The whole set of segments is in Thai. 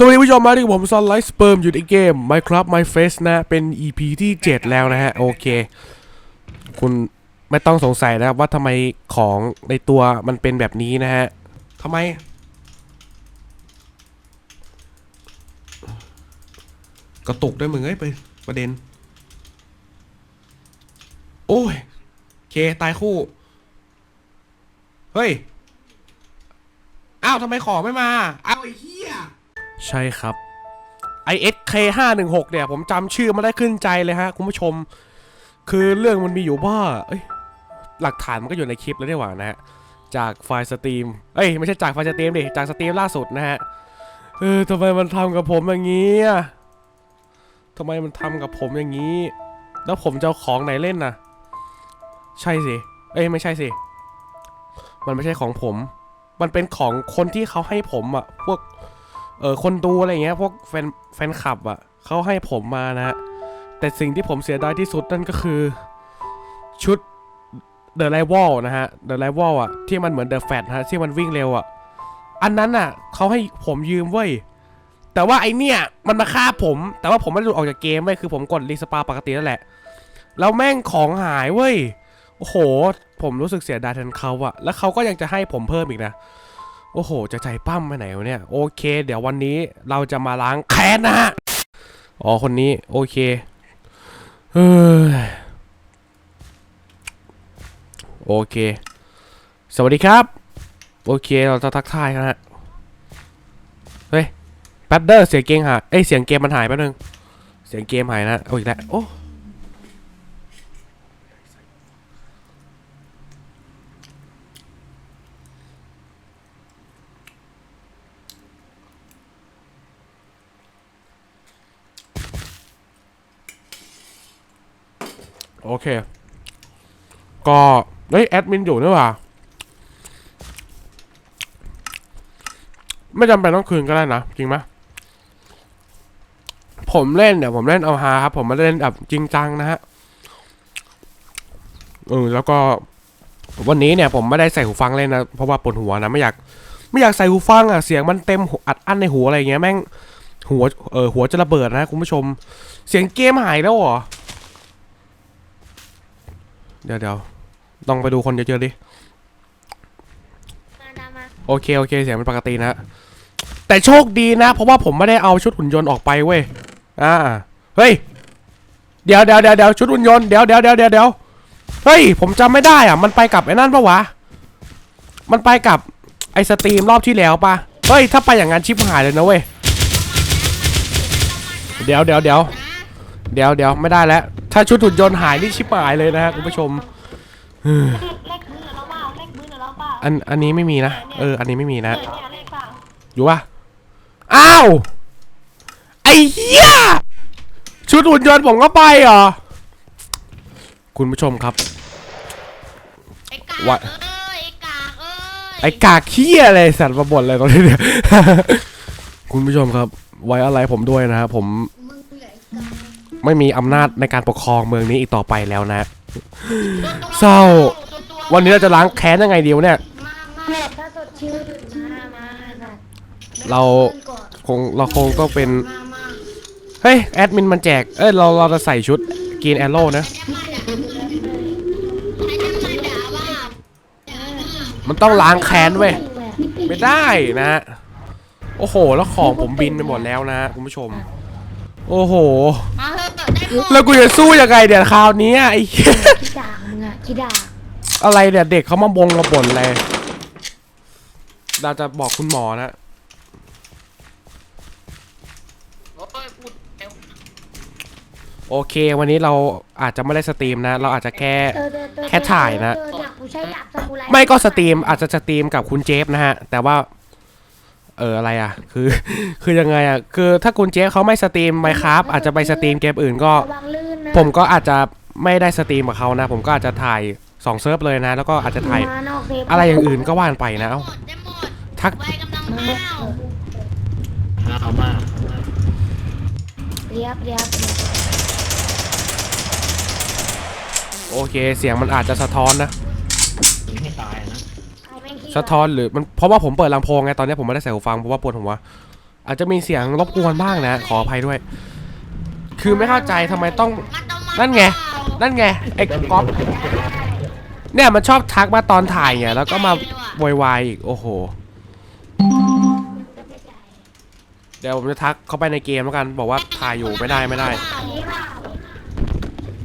สวัสดีผู้ชมมาที่ผมซอนไลท์สเปิร์มอยู่ในเกม Minecraft My Face นะ เป็น EP ที่ 7 แล้วนะฮะ โอเค คุณไม่ต้องสงสัยนะครับว่าทำไมของในตัวมันเป็นแบบนี้นะฮะทำไม กระตุกด้วยมึงเอ้ยไปประเด็น โอ้ย เค ตายคู่ เฮ้ย อ้าวทำไมของไม่มา อ้าวไอ้เหี้ย ใช่ครับ ISK 5 1 6เนี่ย ผมจำชื่อมาได้ขึ้นใจเลยฮะ คุณผู้ชม คือเรื่องมันมีอยู่ว่าหลักฐานมันก็อยู่ในคลิปแล้วนี่หว่านะฮะ จากไฟล์สตรีม เอ้ย ไม่ใช่จากไฟล์สตรีมดิ จากสตรีมล่าสุดนะฮะ เออทำไมมันทำกับผมอย่างนี้อะทำไมมันทำกับผมอย่างนี้ แล้วผมจะเอาของไหนเล่นน่ะใช่สิ เอ้ยไม่ใช่สิ มันไม่ใช่ของผม มันเป็นของคนที่เขาให้ผมอะพวก เออคนดูอะไรเงี้ยพวกแฟนแฟนคลับอะเขาให้ผมมานะ แต่สิ่งที่ผมเสียดายที่สุดนั่นก็คือ ชุด The Rival นะฮะ The Rival อะที่มันเหมือน The Fat ฮะที่มันวิ่งเร็วอะ อันนั้นอะเขาให้ผมยืมเว้ยแต่ว่าไอเนี่ยมันมาฆ่าผม แต่ว่าผมไม่หลุดออกจากเกมเว้ยคือผมกดรีสปาปกตินั่นแหละ แล้วแม่งของหายเว้ยโอ้โห ผมรู้สึกเสียดายแทนเขาอะแล้วเขาก็ยังจะให้ผมเพิ่มอีกนะ โอ้โห จะใจปั้มไปไหนวะเนี่ย โอเค เดี๋ยววันนี้เราจะมาล้างแค้นนะฮะ อ๋อ คนนี้ โอเค เฮ้ย โอเค สวัสดีครับ โอเค เราจะทักทายกันฮะ เฮ้ย แป๊บเดอร์เสียงเกมหาย เอ้ย เสียงเกมมันหายแป๊บนึง เสียงเกมหายนะ โอ้ยอีกแล้วโอ้ โอเค ก็เฮ้ยแอดมินอยู่นี่หว่าไม่จำเป็นต้องคืนก็ได้นะ จริงไหมผมเล่นเนี่ยผมเล่นเอาฮาครับ ผมม่ได้เล่นแบบจริงจังนะฮะเออแล้วก็วันนี้เนี่ยผมไม่ได้ใส่หูฟังเล่นนะ เพราะว่าปวดหัวนะไม่อยาก ไม่อยากใส่หูฟังอะเสียงมันเต็มอัดอั้นในหูอะไรเงี้ยแม่งหัวเออหัวจะระเบิดนะคุณผู้ชม เสียงเกมหายแล้วเหรอ เดี๋ยวเดี๋ยวลองไปดูคนเยอะๆดิ มาดามาโอเคโอเคเสียงเป็นปกตินะ แต่โชคดีนะ เพราะว่าผมไม่ได้เอาชุดหุ่นยนต์ออกไปเว้ย อ่า เฮ้ย เดี๋ยวเดี๋ยวเดี๋ยวเดี๋ยวชุดหุ่นยนต์เดี๋ยวเดี๋ยวเดี๋ยวเดี๋ยวเดี๋ยวเฮ้ย ผมจำไม่ได้อะ มันไปกับไอ้นั่นปะวะ มันไปกับไอ้สตรีมรอบที่แล้วปะเฮ้ย ถ้าไปอย่างนั้นชิบหายเลยนะเว้ย เดี๋ยวเดี๋ยวเดี๋ยวเดี๋ยวเดี๋ยวไม่ได้แล้ว ถ้าชุดหุ่นยนต์หายนี่ชิบหายเลยนะฮะคุณผู้ชมเลขมือเราเปล่าเลขมือเราเปล่าอันอันนี้ไม่มีนะ เออ อันนี้ไม่มีนะ เนี่ยเนี่ยเลขเปล่าอยู่ปะอ้าว ไอ้เหี้ย ชุดหุ่นยนต์ผมก็ไปเหรอ คุณผู้ชมครับ ไอ้กากวะเอ้ยไอ้กากเอ้ยไอ้กากเหี้ยอะไรสัตว์มาบ่นอะไรตอนนี้เนี่ย คุณผู้ชมครับ ไว้อะไรผมด้วยนะครับผม ไม่มีอำนาจในการปกครองเมืองนี้อีกต่อไปแล้วนะ เศร้า วันนี้เราจะล้างแค้นยังไงดีวะเนี่ยมามาถ้าสดชื่นมามามาเราคงเราคงต้องเป็น มามาเฮ้ย แอดมินมันแจก เอ้ย เราเราจะใส่ชุดกีนแอโร่นะ มันต้องล้างแค้นเว้ย ไม่ได้นะฮะ โอ้โห แล้วของผมบินไปหมดแล้วนะฮะคุณผู้ชม โอ้โห มาเถอะได้หมด แล้วกูจะสู้ยังไงเดี๋ยวคราวนี้ไอ้เหี้ยขี้ด่างมึงอะขี้ด่างอะไรเนี่ยเด็กเขามาบงมาบ่นอะไรเราจะบอกคุณหมอนะโอ้ยพูดเร็วโอเค วันนี้เราอาจจะไม่ได้สตรีมนะ เราอาจจะแค่เออเออเออแค่ถ่ายนะเออดาบกูใช้ดาบซามูไรไม่ก็สตรีมอาจจะสตรีมกับคุณเจฟนะฮะ แต่ว่า เอออะไรอะ คือ คือยังไงอะ คือถ้าคุณเจฟเขาไม่สตรีมไมครับอาจจะไปสตรีมเกมอื่นก็ ระวังลื่นนะผมก็อาจจะไม่ได้สตรีมกับเขานะ ผมก็อาจจะถ่ายสองเซิร์ฟเลยนะ แล้วก็อาจจะถ่ายมานอกเซฟอะไรอย่างอื่นก็ว่านไปนะเอ้าหมดได้หมดทักไปกำลังมาเอามาเรียบเรียบโอเค เสียงมันอาจจะสะท้อนนะ ยิงให้ตายอะนะเอาแม่งขี้ สะท้อนหรือมันเพราะว่าผมเปิดลำโพงไงตอนนี้ผมไม่ได้ใส่หูฟังเพราะว่าปวดหัวอาจจะมีเสียงรบกวนบ้างนะ ขออภัยด้วย คือไม่เข้าใจทำไมต้องนั่นไงนั่นไงไอ้ก๊อฟเนี่ยมันชอบทักมาตอนถ่ายไงแล้วก็มาโวยวายอีกโอ้โห เดี๋ยวผมจะทักเข้าไปในเกมแล้วกัน บอกว่าถ่ายอยู่ไม่ได้ไม่ได้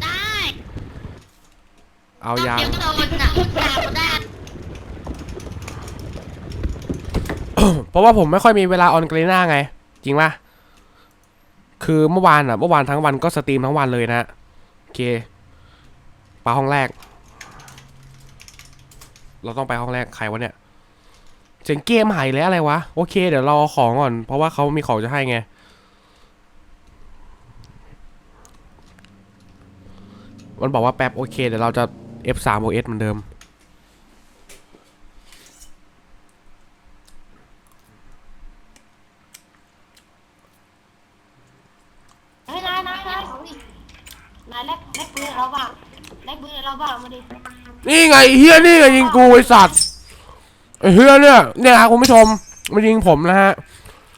ได้เอายางเดี๋ยวโดนหนักด่าก็ได้ เพราะว่าผมไม่ค่อยมีเวลาออนกรีน่าไง จริงปะคือเมื่อวานอะ เมื่อวานทั้งวันก็สตรีมทั้งวันเลยนะ โอเค ไปห้องแรก เราต้องไปห้องแรก ใครวะเนี่ย เสียงเกมหายแล้วอะไรวะ โอเค เดี๋ยวรอของก่อน เพราะว่าเขามีของจะให้ไง มันบอกว่าแป๊บโอเค เดี๋ยวเราจะ F3 OS เหมือนเดิม เฮ้ยนายนายนายนายแลกแลกปืนเราบ้างแลกปืนเราบ้างมาดิ นี่ ไงไอ้เฮียนี่ไงยิงกูไอสัตว์ไอเฮียเนี่ยเนี่ยครับคุณผู้ชมมันยิงผมนะฮะ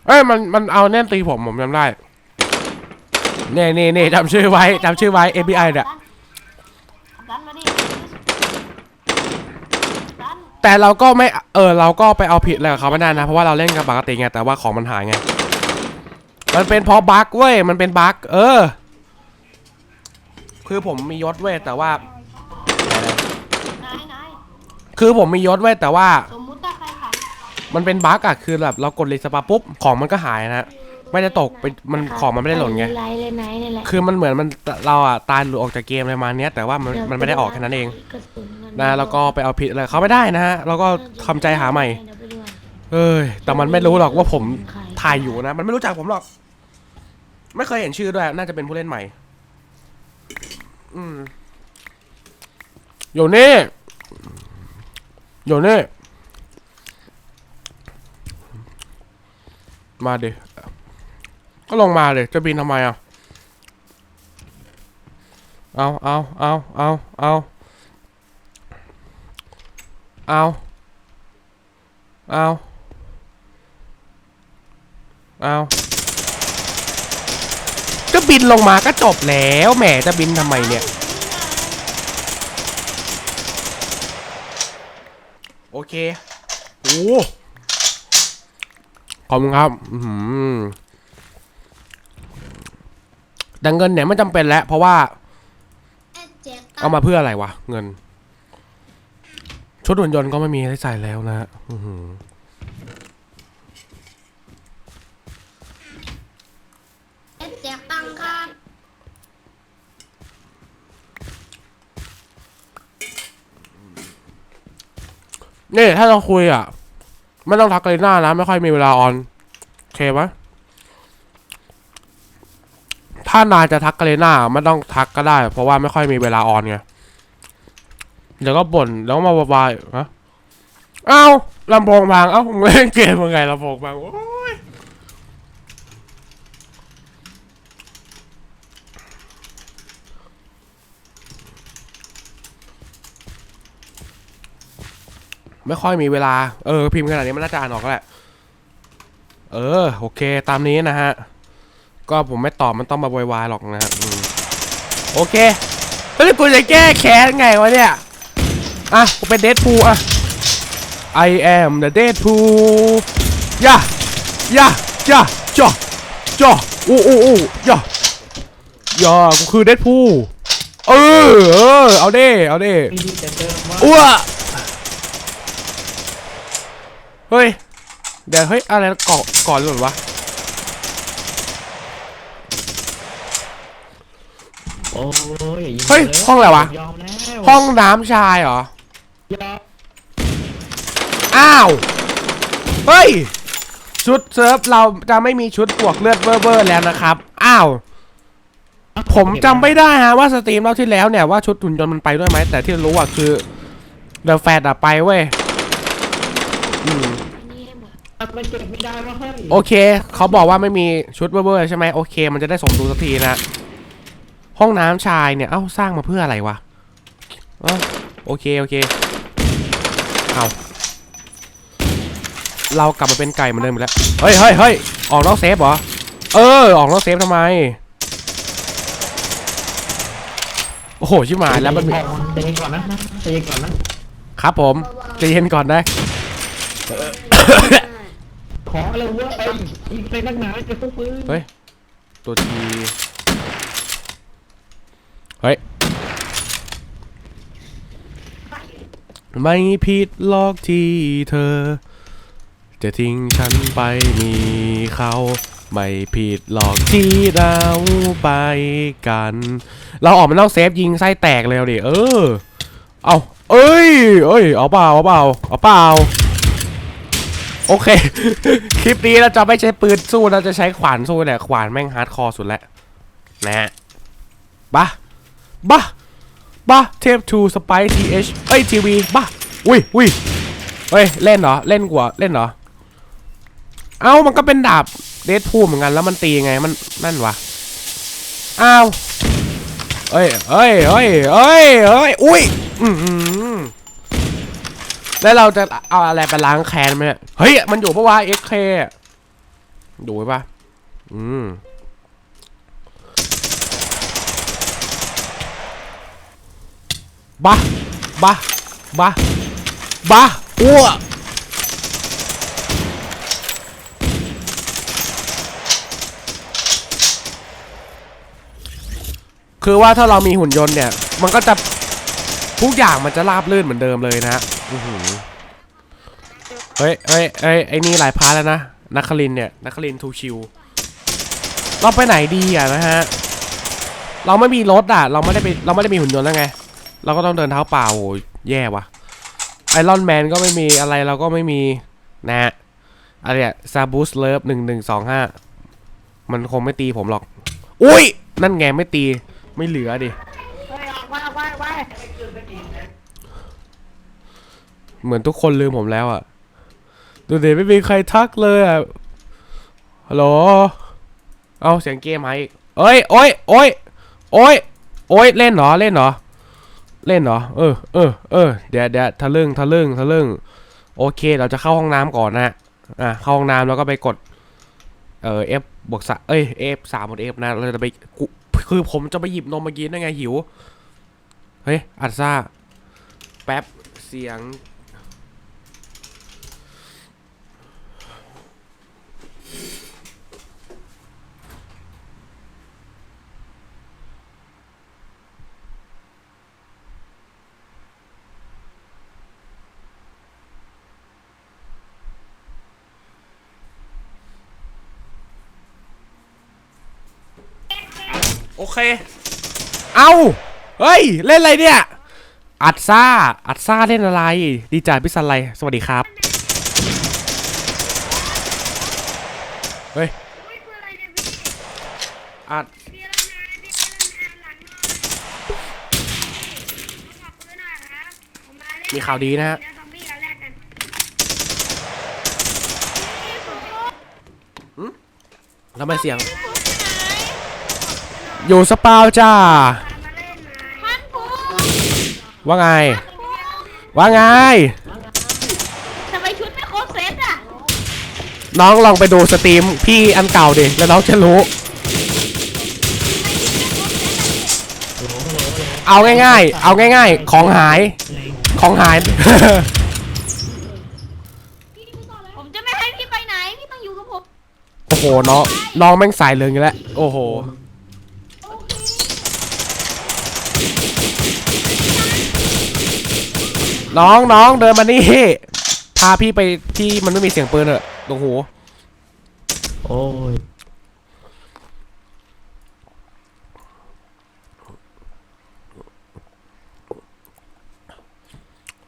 เอ้ยมันมันเอาแน่นตีผมผมจำได้เน่เน่เน่จำชื่อไว้จำชื่อไว้ FBI เนี่ยดันมาดิดันแต่เราก็ไม่เออเราก็ไปเอาผิดอะไรกับเขาไม่ได้นะเพราะว่าเราเล่นกันปกติไงแต่ว่าของมันหายไงมันเป็นเพราะบั๊กเว้ยมันเป็นบั๊กเออ คือผมมียศเว้ยแต่ว่า คือผมมียศเว้ยแต่ว่าสมมุติถ้าใครขันมันเป็นบั๊กอะคือแบบเรากดรีสปาปุ๊บของมันก็หายนะฮะไม่ได้ตกไปมันของมันไม่ได้หล่นไง ไลน์เลยไหนนี่แหละคือมันเหมือนมันเราอะตายหลุดออกจากเกมอะไรมาเนี้ยแต่ว่ามันมันไม่ได้ออกแค่นั้นเองกระสุนมันนะแล้วก็ไปเอาผิดอะไรเขาไม่ได้นะฮะเราก็ทำใจหาใหม่ เดี๋ยวไปดูเอ้ยแต่มันไม่รู้หรอกว่าผมใครถ่ายอยู่นะ มันไม่รู้จักผมหรอก ไม่เคยเห็นชื่อด้วย น่าจะเป็นผู้เล่นใหม่ อืมอยู่นี่ อยู่นี่มาดิก็ลงมาเลยจะบินทำไมอะ เอาเอาเอาเอาเอาเอาเอาเอาก็บินลงมาก็จบแล้วแหมจะบินทำไมเนี่ย โอ เคโอ้ขอบคุณครับอืแต่เงินเนี่ยไม่จำเป็นแล้ว เพราะว่า เอามาเพื่ออะไรวะ เงิน ชุดหุ่นยนต์ก็ไม่มีให้ใส่แล้วนะอือหือ แจกตังค์ครับ นี่ถ้าเราคุยอะ ไม่ต้องทักเลยหน้านะ ไม่ค่อยมีเวลาออน โอเคไหมถ้านายจะทักกาเลน่าไม่ต้องทักก็ได้ เพราะว่าไม่ค่อยมีเวลาออนไงเดี๋ยวก็บ่นแล้วมาบายๆฮะเอ้าลำโพงพังเอ้ามึงเล่นเกมยังไงลำโพงพัง ไม่ค่อยมีเวลา เออ พิมพ์ขนาดนี้มันน่าจะอ่านออกแล้วแหละ เออ โอเค ตามนี้นะฮะ ก็ผมไม่ตอบมันต้องมาโวยวายหรอกนะฮะอืมโอเคแล้วกูจะแก้แค้นไงวะเนี่ย อะ กูเป็นเดดพูอะ I am the Deadpool ย่าย่าย่าจ่อจ่ออู้อู้อู้ย่าย่ากูคือเดดพูเออ เออ เอาเด้เอาเด้มีดีแต่เดิมว่าอ้วเฮ้ย เดี๋ยวเฮ้ยอะไรเกาะก่อนหรือวะโอ้ยอย่ายิงเฮ้ยลห้องอะไรวะ ยอมแล้วห้องน้ำชายเหรอ ยอมอ้าว เฮ้ย ชุดเซิร์ฟเราจะไม่มีชุดบวกเลือดเวอร์ๆแล้วนะครับ อ้าว ผมจำไม่ได้ฮะว่าสตรีมเราที่แล้วเนี่ยว่าชุดหุ่นยนต์มันไปด้วยไหมแต่ที่รู้อะคือเดอะแฟดอะไปเว้ยอืมอันนี้ให้ห มดมันเก็บไม่ได้วะเฮ้ยโอเค เขาบอกว่าไม่มีชุดเวอร์ๆใช่ไหมโอเค มันจะได้สมดุลสักทีนะ ห้องน้ำชายเนี่ย เอ้า สร้างมาเพื่ออะไรวะเอ้าโอเค โอเค เอาเรากลับมาเป็นไก่เหมือนเดิมอีกแล้ว เฮ้ยเฮ้ยเฮ้ยออกนอกเซฟเหรอ เออ ออกนอกเซฟทำไม โอ้โห ชิบหายแล้วมันมีใจเย็นก่อนนะนะใจเย็นก่อนนะครับผมใจเย็นก่อนนะ ขออะไรว้ยไอ้อีกเป็นนักหนาจะสู้ปืนเฮ้ย ตัวที เฮ้ย ไม่ผิดหรอกที่เธอ จะทิ้งฉันไปมีเขา ไม่ผิดหรอกที่เราไปกัน เราออกมานอกเซฟยิงไส้แตกเลยเอาดิเออ เอาเอ้ย เอ้ย เอาเปล่า เอาเปล่า เอาเปล่า โอเค คลิปนี้เราจะไม่ใช้ปืนสู้เราจะใช้ขวานสู้แหละขวานแม่งฮาร์ดคอร์สุดแล้วนะฮะบ้าบ้าบ้าเทปทูสไปทีเอชเอ้ยทีวีบ้าอุ้ยอุ้ยเฮ้ยเล่นเหรอเล่นกว่าเล่นเหรอเอ้ามันก็เป็นดาบเดดพูเหมือนกันแล้วมันตียังไงมันนั่นวะอ้าวเอ้ยเอ้ยเอ้ยเอ้ยเอ้ยอุ้ยอือหือ แล้วเราจะเอาอะไรไปล้างแค้นไหมเฮ้ย มันอยู่ปะวะ XK อะดูไว้ปะอืมบ้าบ้าบ้าบ้าอ้วคือว่าถ้าเรามีหุ่นยนต์เนี่ย มันก็จะทุกอย่างมันจะราบลื่นเหมือนเดิมเลยนะ อื้อหือเฮ้ยเฮ้ยเฮ้ยไอ้นี่หลายพาร์ทแล้วนะนักคลินเนี่ยนักคลินทูชิวเราไปไหนดีอะนะฮะเราไม่มีรถอะ เราไม่ได้ไปเราไม่ได้มีหุ่นยนต์แล้วไง เราก็ต้องเดินเท้าเปล่าโอ้ยแย่ว่ะไอรอนแมนก็ไม่มีอะไรเราก็ไม่มีนะฮะอะไรอะซาบูสเลิฟหนึ่งหนึ่งสองห้ามันคงไม่ตีผมหรอก อุ้ย นั่นไงไม่ตีไม่เหลือดิ เหมือนทุกคนลืมผมแล้วอะ ดูเดี๋ยวไม่มีใครทักเลยอะฮัลโหลเอาเสียงเกมหายอีกเอ้ยโอ้ยโอ้ยโอ้ยโอ้ยเล่นเหรอเล่นเหรอเล่นเหรอเออเออเออเดี๋ยวเดี๋ยวทะลึ่งทะลึ่งทะลึ่งโอเค เราจะเข้าห้องน้ำก่อนนะอะเข้าห้องน้ำแล้วก็ไปกด เอ่อ F บวกสะเอ้ย F สามบวก F นะเราจะไปกูคือผมจะไปหยิบนมเมื่อกี้นั่นไงหิว เฮ้ยอัดซ่า แป๊บเสียง โอเค เอาเฮ้ย เล่นอะไรเนี่ย อัดซ่า อัดซ่าเล่นอะไร ดีจ่าพิสันไลสวัสดีครับ เฮ้ย อัดมีข่าวดีนะฮะทำไมเสียง อยู่สปาวจ้าพันปูว่าไง ว่าไง ทำไมชุดไม่ครบเซตอะน้องลองไปดูสตรีมพี่อันเก่าดิ แล้วน้องจะรู้ เอาง่ายๆ เอาง่ายๆ ของหาย ของหาย ผมจะไม่ให้พี่ไปไหน พี่ต้องอยู่กับผม โอ้โหน้องน้องแม่งสายเหลืองอยู่แล้ว โอ้โห น้องน้องเดินมานี่พาพี่ไปที่มันไม่มีเสียงปืนเถอะตรงหูโอ้ย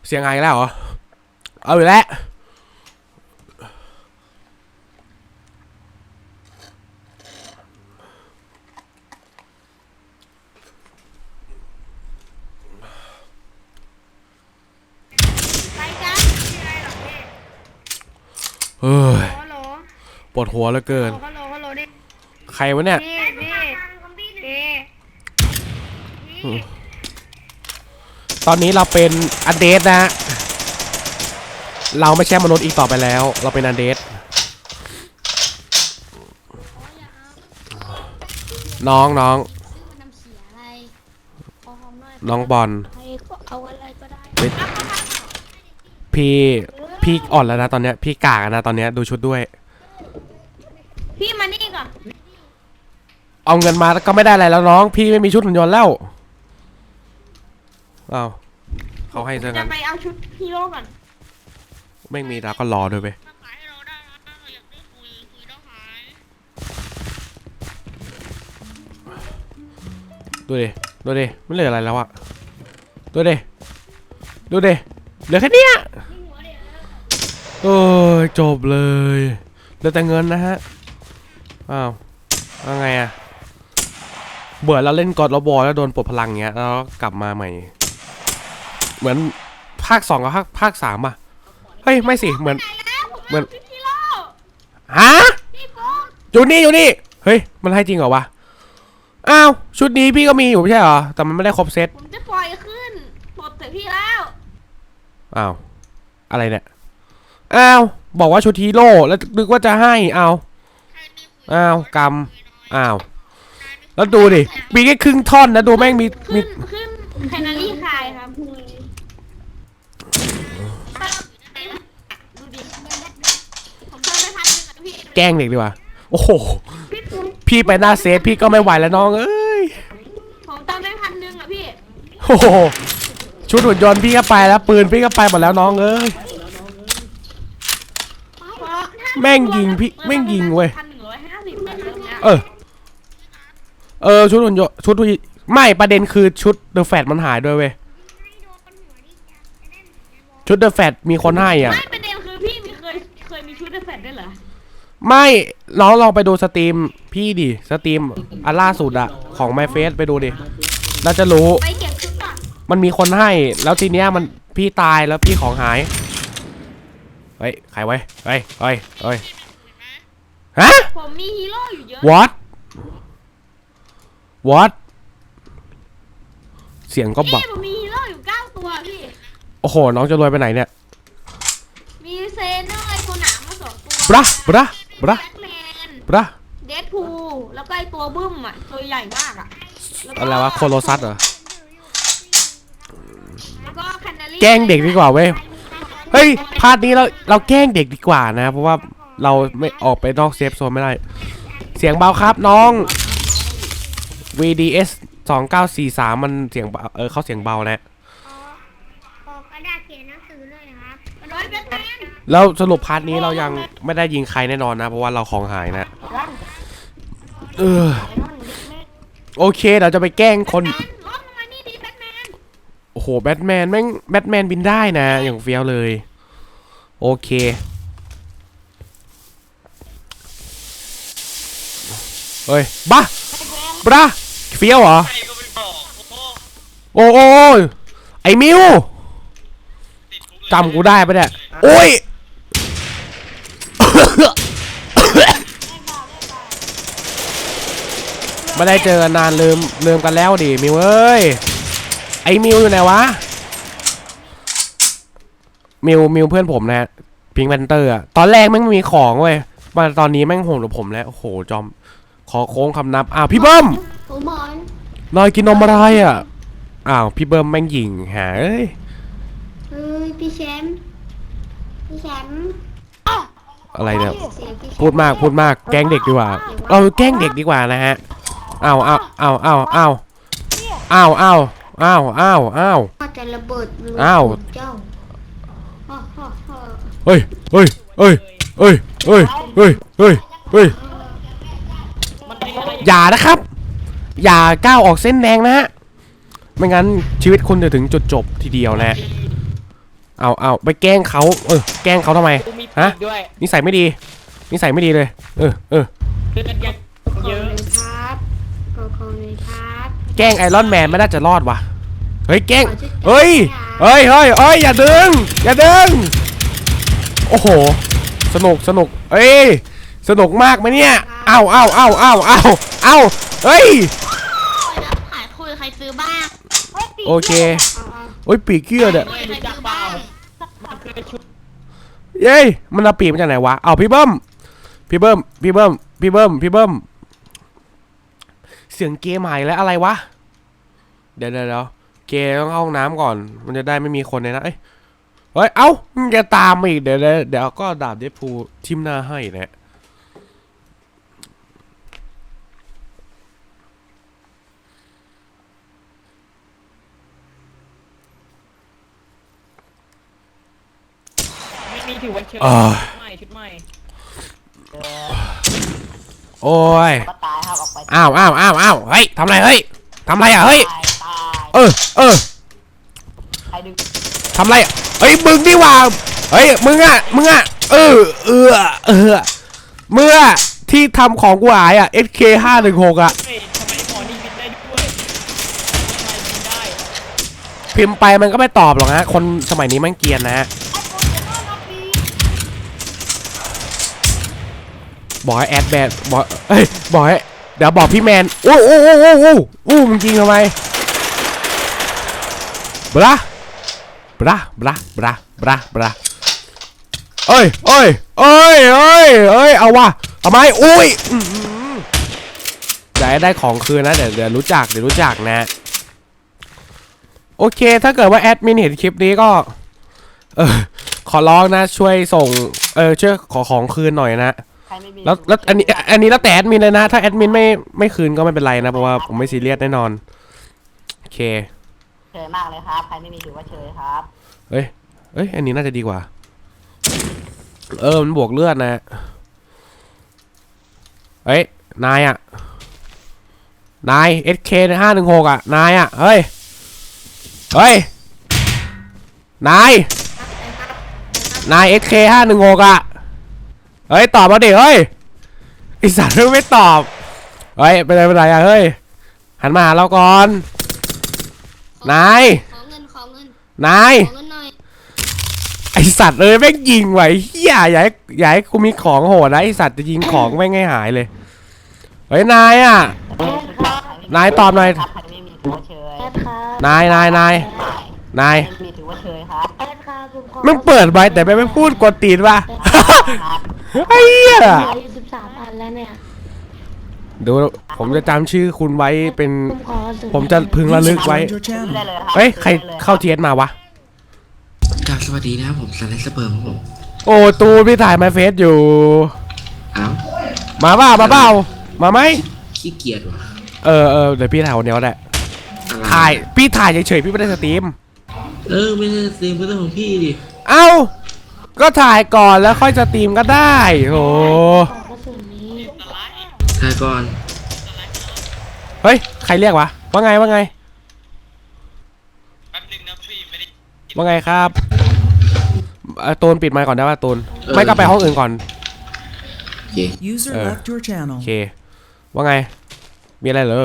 เสียงไงแล้วเหรอ เอาอยู่แล้ว ไปกัน เฮ้ยฮัลโหลปวดหัวเหลือเกิน ฮัลโหลฮัลโหลดิใครวะเนี่ยพี่พี่พี่ตอนนี้เราเป็นอันเดสนะฮะเราไม่ใช่มนุษย์อีกต่อไปแล้ว เราเป็นอันเดสน้องน้องมันนำเสียอะไรขอหอมหน่อยน้องบอลใครก็เอาอะไรก็ได้ พี่ พี่อ่อนแล้วนะตอนเนี้ยพี่กากอะนะตอนเนี้ยดูชุดด้วย พี่มานี่ก่อนเอาเงินมาก็ไม่ได้อะไรแล้วน้อง พี่ไม่มีชุดหุ่นยนต์แล้วเอาเขาให้ซะจะงั้นไปเอาชุดฮีโร่ก่อนไม่มีแล้วก็รอด้วยไปดูดิดูดิไม่เหลืออะไรแล้วอะดูดิดูดิเหลือแค่เนี้ย โอ้ยจบเลยเหลือแต่เงินนะฮะ อ้าวว่าไงอะเบื่อเราเล่นกอดเราบอลแล้วโดนปลดพลังเงี้ย แล้วกลับมาใหม่ เหมือนภาคสองกับภาคภาคสามอะเฮ้ย ไม่สิ เหมือน เหมือนชุดฮีโร่ฮะพี่ปุ๊กอยู่นี่อยู่นี่ เฮ้ย มันให้จริงเหรอวะ อ้าว ชุดนี้พี่ก็มีอยู่ไม่ใช่เหรอ แต่มันไม่ได้ครบเซตผมจะปล่อยขึ้นปลดแต่พี่แล้ว อ้าว อะไรเนี่ย อ้าว บอกว่าชุดฮีโร่แล้วนึกว่าจะให้อ้าวอ้าวกำอ้าว แล้วดูดิ มีแค่ครึ่งท่อนนะดูแม่งมีมีขึ้นขึ้นแคนารี่คายครับดูดิผมเติมไปพันหนึ่งอะพี่แกล้งเด็กดีกว่า โอ้โห พี่ปุ๊กพี่ไปหน้าเซฟพี่ก็ไม่ไหวแล้วน้องเอ้ย ผมเติมไปพันหนึ่งอะพี่ โอ้โห ชุดหุ่นยนต์พี่ก็ไปแล้ว ปืนพี่ก็ไปหมดแล้วน้องเอ้ย แม่งยิงพี่แม่งยิงเว้ยพันหนึ่งร้อยห้าสิบแบบเนี้ยเออ เออชุดหุ่นยนต์ชุดไม่ประเด็นคือชุดเดอะแฟตมันหายด้วยเว้ยชุดเดอะแฟตมีคนให้อะ ไม่ประเด็นคือพี่มีเคยเคยมีชุดเดอะแฟตด้วยเหรอไม่น้องลองไปดูสตรีมพี่ดิสตรีมอันล่าสุดอะของ My Face ไปดูดิแล้วจะรู้ ไปเก็บชุดก่อนมันมีคนให้ แล้วทีเนี้ยมันพี่ตายแล้วพี่ของหาย เฮ้ยใครไว้เฮ้ยเฮ้ยเฮ้ยฮะผมมีฮีโร่อยู่เยอะ what what เสียงก็บักพี่ผมมีฮีโร่อยู่เก้าตัวพี่ โอ้โห น้องจะรวยไปไหนเนี่ย มีเซเนอร์ไอตัวหนามมาสองตัวบระบระบระแบ็คแมนบระเดดพูลแล้วก็ไอตัวบึ้มอะ ตัวใหญ่มากอะแล้วอะไรวะโคโลซัสเหรอ แล้วก็แคนารีแกล้งเด็กดีกว่าเว้ย เฮ้ยพาร์ทนี้เราเราแกล้งเด็กดีกว่านะ เพราะว่าเราไม่ออกไปนอกเซฟโซนไม่ได้ เสียงเบาครับน้อง VDS 2943 มันเสียงเบาเออเขาเสียงเบานะขอกระดาษเขียนหนังสือหน่อยครับร้อยแบ็คแมนแล้วสรุปพาร์ทนี้เรายังไม่ได้ยิงใครแน่นอนนะ เพราะว่าเราของหายนะเออโอเค เราจะไปแกล้งคน แบทแมนแม่งแบทแมนบินได้นะ อย่างเฟี้ยวเลย โอเค เฮ้ยบ้าบราเฟี้ยวเหรอ โอ้โอ้ยไอ้มิวจำกูได้ปะเนี่ยโอ้ยไม่ได้เจอกันนานลืมลืมกันแล้วดิมิวเอ้ย ไอ้มิวอยู่ไหนวะ มิวมิวเพื่อนผมนะพิงแพนเตอร์อะตอนแรกแม่งไม่มีของเว้ยมาตอนนี้แม่งโหดกว่าผมแล้วโอ้โหจอม ขอโค้งคำนับอ้าวพี่เบิ้มผมหมอนนอยกินนมอะไรอะอ้าวพี่เบิ้มแม่งหยิงหาเอ้ยเฮ้ยพี่แชมป์พี่แชมป์อะไรเนี่ยเสียงพี่แชมป์พูดมากพูดมากแกล้งเด็กดีกว่าเราแกล้งเด็กดีกว่านะฮะอ้าวอ้าวอ้าวอ้าวอ้าวอ้าวอ้าว อ้าวอ้าวอ้าวพ่อจะระเบิดรูอ้าว เจ้าฮ่าฮ่าฮ่าเฮ้ยเฮ้ยเฮ้ยเฮ้ยเฮ้ยเฮ้ยเฮ้ยเฮ้ยอย่านะครับ อย่าก้าวออกเส้นแดงนะฮะไม่งั้นชีวิตคุณจะถึงจุดจบทีเดียวนะฮะเอาเอาไปแกล้งเขาเออแกล้งเขาทำไม กูมีฮะปีกด้วยนิสัยไม่ดีนิสัยไม่ดีเลย เออเออเลือดยังขอเยอะเลยครับขอขอเลยครับ แกล้งไอรอนแมนไม่น่าจะรอดว่ะเฮ้ยแกล้งเฮ้ยเฮ้ยเฮ้ยเฮ้ยอย่าดึง อย่าดึง โอ้โห สนุกสนุกเอ้ยสนุกมากไหมเนี่ยเอ้าเอ้าเอ้าเอ้าเอ้าเอ้าเฮ้ยขายคุยใครซื้อบ้างโอเคเอาเอาโอ้ยปีกเกี้ยเนี่ยไม่รู้จักเปล่ามันคือชุดเย้ยมันเอาปีกมาจากไหนวะเอาพี่เบิ้มพี่เบิ้มพี่เบิ้มพี่เบิ้มพี่เบิ้ม เสียงเกมหายแล้วอะไรวะเดี๋ยวเดี๋ยวเดี๋ยวเกต้องเข้าห้องน้ำก่อน มันจะได้ไม่มีคนในนั้นเอ้ยเฮ้ย เอ้ามึงจะตามมาอีกเดี๋ยวเดี๋ยวเดี๋ยวก็ดาบเดฟพูทิมหน้าให้นะไม่มีถือว่าเชิญอ่ โอ้ยก็ตายครับออกไปอ้าวอ้าวอ้าวอ้าวเฮ้ยทำอะไรเฮ้ยทำอะไรอะเฮ้ยตายตายเออเออใครดึงทำไรอะเฮ้ยมึงนี่หว่าเฮ้ยมึงอะมึงอะเออเออเออเมื่อที่ทำของกูหายอะ SK ห้าหนึ่งหกอะเฮ้ยทำไมหมอนี่บินได้ด้วยทำไมบินได้พิมพ์ไปมันก็ไม่ตอบหรอกฮะคนสมัยนี้แมันเกรียนนะฮะ บอกแอดแบนบอกเอ้ยบอกเดี๋ยวบอกพี่แมนโอ้โอ้โอ้โอ้โอ้โอ้มึงจริงทำไมบลาบลาบลาบลาบลาบลาเอ้ยเอ้ยเอ้ยเอ้ยเอ้ยเอาว่ะทำไมอุ้ยอื้อหืออยากได้ของคืนนะเดี๋ยวเดี๋ยวรู้จักเดี๋ยวรู้จักนะ โอเคถ้าเกิดว่าแอดมินเห็นคลิปนี้ก็ เออขอร้องนะช่วยส่ง เออช่วยขอของคืนหน่อยนะ ไม่มีแล้วแล้วอันนี้อันนี้แล้วแต่แอดมินเลยนะ ถ้าแอดมินไม่ไม่คืนก็ไม่เป็นไรนะ เพราะว่าผมไม่ซีเรียสแน่นอน โอเค เฉยมากเลยครับ ใครไม่มีถือว่าเฉยครับเอ้ยเอ้ย อันนี้น่าจะดีกว่า เออ มันบวกเลือดนะเอ้ย นายอะนาย SK ห้าหนึ่งหกอะนายอะเฮ้ย เฮ้ย นาย นาย SK ห้าหนึ่งหกอะ เฮ้ยตอบมาดิเฮ้ยไอสัตว์ไม่ตอบเฮ้ยเป็นไรเป็นไรอะเฮ้ยหันมาหาเราก่อนนายขอเงินขอเงินนายขอเงินหน่อยไอสัตว์เอ้ยแม่งยิงไหวะไอ้เฮียอย่าให้อย่าให้กูมีของโหดนะไอสัตว์จะยิงของแม่งให้หายเลยเฮ้ยนายอะนายตอบหน่อยครับใครไม่มีถือว่าเฉยแอดครับนายนายนายนายไม่มีถือว่าเฉยครับแอดครับผมขอมึงเปิดไว้แต่ไม่ไม่พูดกดตีนว่ะ ครับไอ้เหี้ยอายุสิบสามอันแล้วเนี่ยดูผมจะจำชื่อคุณไว้เป็น ผมขอสุดผมจะพึงระลึกไว้ซื้อได้เลยครับเฮ้ย ใครซื้อได้ลยเข้าเทียสมาวะ กราบสวัสดีนะครับผมสไลด์สเปิร์มครับผมโอ้ ตูนพี่ถ่ายมาเฟซอยู่ อ้าวมาเปล่ามาเปล่ามาไหม ขี้เกียจว่ะเออเออเดี๋ยวพี่ถ่ายคนเดียวแหละอะไรถ่าย พี่ถ่ายเฉยๆ พี่ไม่ได้สตรีม เออไม่ใช่สตรีมก็ต้องของพี่ดิ เอ้า ก็ถ่ายก่อนแล้วค่อยสตรีมก็ได้โหขอกระสุนนี้ถ่ายก่อนเฮ้ยใครเรียกวะว่าไงว่าไงว่าไงครับเอ่อตูนปิดไมค์ก่อนได้ป่ะตูนไม่ก็ไปห้องอื่นก่อน โอเค User Uh, left your channel. โอเค ว่าไง มีอะไรเหรอ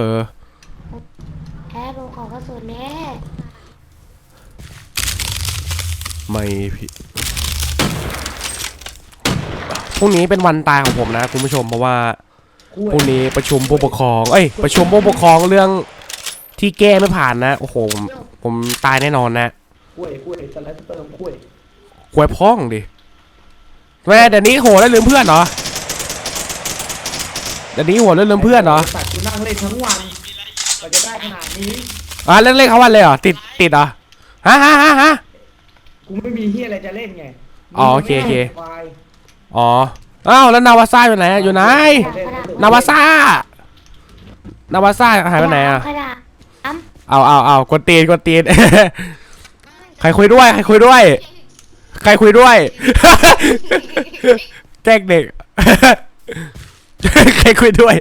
แอดผมขอกระสุนแน่ไม่พี่พ รุ่งนี้เป็นวันตายของผมนะคุณผู้ชมเพราะว่าพรุ่งนี้ประชุมผู้ปกครอง เอ้ย ประชุมผู้ปกครองเรื่องที่แก้ไม่ผ่านนะโอ้โหผมผมตายแน่นอนนะคุยคุยสไลด์สเปิร์มคุยควยพ้องดิแม่เดี๋ยวนี้โหแล้วลืมเพื่อนเหรอเดี๋ยวนี้โหแล้วลืมเพื่อนเหรอสัตว์กูนั่งเล่นทั้งวันเราจะได้ขนาดนี้อะเล่นเล่นเขาวันเลยเหรอติดติดเหรอฮะฮะฮะฮะกูไม่มีเฮียอะไรจะเล่นไงอ๋อโอเคโอเคควาย อ๋อ อ้าวแล้วนาวาซ่าอยู่ไหนอะอยู่ไหน นาวาซ่า นาวาซ่าหายไปไหนอะขนาดอ้ํเอาเอาเอากดตีนกดตีน ใครคุยด้วย ใครคุยด้วย ใครคุยด้วยแกล้งเด็ก ใครคุยด้วย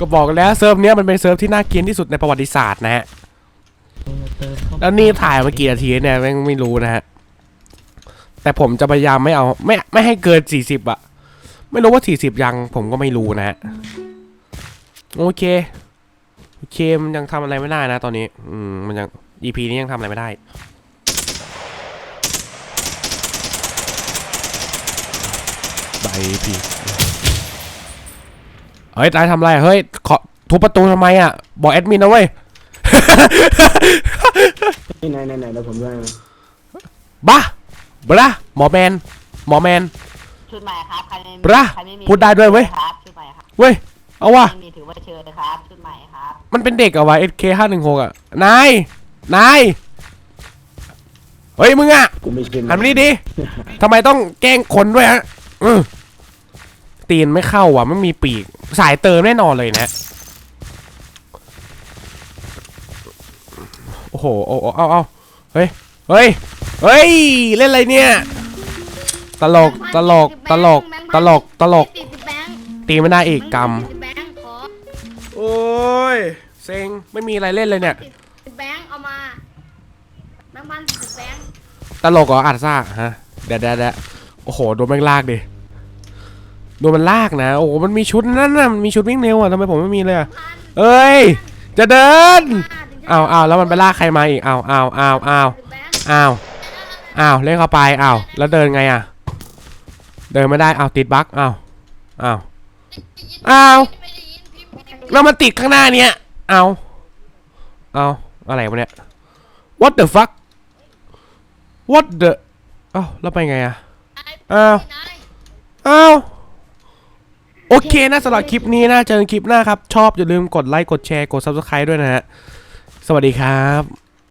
ก็บอกแล้วเซิร์ฟเนี้ยมันเป็นเซิร์ฟที่น่าเกลียดที่สุดในประวัติศาสตร์นะฮะ แล้วนี่ถ่ายมากี่นาทีเนี่ยแม่งไม่รู้นะฮะ แต่ผมจะพยายามไม่เอา ไม่ไม่ให้เกินสี่สิบอะไม่รู้ว่าสี่สิบยัง ผมก็ไม่รู้นะฮะ โอเค โอเคมันยังทำอะไรไม่ได้นะตอนนี้ อืมมันยัง EP นี้ยังทำอะไรไม่ได้ไป EP เฮ้ยตายทำอะไร เฮ้ยขอทุบประตูทำไมอะ บอกแอดมินนะเว้ย นี่ไหนไหนไหนเดี๋ยวผมด้วยบ้าบราหมอแมน หมอแมน ชุดใหม่ครับใครไม่มีปะใครไม่มีพูดได้ด้วยเว้ย ครับชุดใหม่ครับเว้ย เอาว่ะ ไม่มีถือว่าเชิญครับชุดใหม่ครับมันเป็นเด็กอะวะ SK ห้าหนึ่งหกอะนาย นาย เฮ้ยมึงอะกูไม่ชินหันมานี่ดิทำไมต้องแกล้งคนด้วยฮะอือตีนไม่เข้าว่ะไม่มีปีก สายเติมแน่นอนเลยนะ โอ้โหโอ้โอ้เอาเอาเฮ้ยเฮ้ยเฮ้ยเล่นอะไรเนี่ย ตลกตลกตลกตลกตลกติดสิบแบงค์ตีไม่ได้อีกกรรมติดสิบแบงค์ขอโอ้ยเซ็งไม่มีอะไรเล่นเลยเนี่ยติดสิบแบงค์เอามาแบงค์พันสิบแบงค์ตลกเหรออัดซ่าฮะเดี๋ยวเดี๋ยวเดี๋ยวโอ้โหโดนแม่งลากดิโดนมันลากนะ โอ้โหมันมีชุดนั่นน่ะมันมีชุดวิ่งเร็วอะทำไมผมไม่มีเลยอะพันเอ้ย จะเดิน มาถึงจะอ้าวอ้าแล้วมันไปลากใครมาอีกเอาวอ้าวอ้าวอ้าวสิบแบงค์อ้าวอ้าเล่นเข้าไปเอาแล้วเดินไงอะ เดินไม่ได้เอาติดบั๊กเอาวอ้าวอ้าวแล้วมันติดข้างหน้าเนี้ยอ้าวอ้าอะไรวะเนี่ย what the fuck what the อ้าวแล้วไปไงอะอ้าวอ้าวโอเคนะสำหรับคลิปนี้นะเจอกันคลิปหน้าครับ ชอบอย่าลืมกดไลค์กดแชร์กด Subscribe ด้วยนะฮะ วัสดีครับ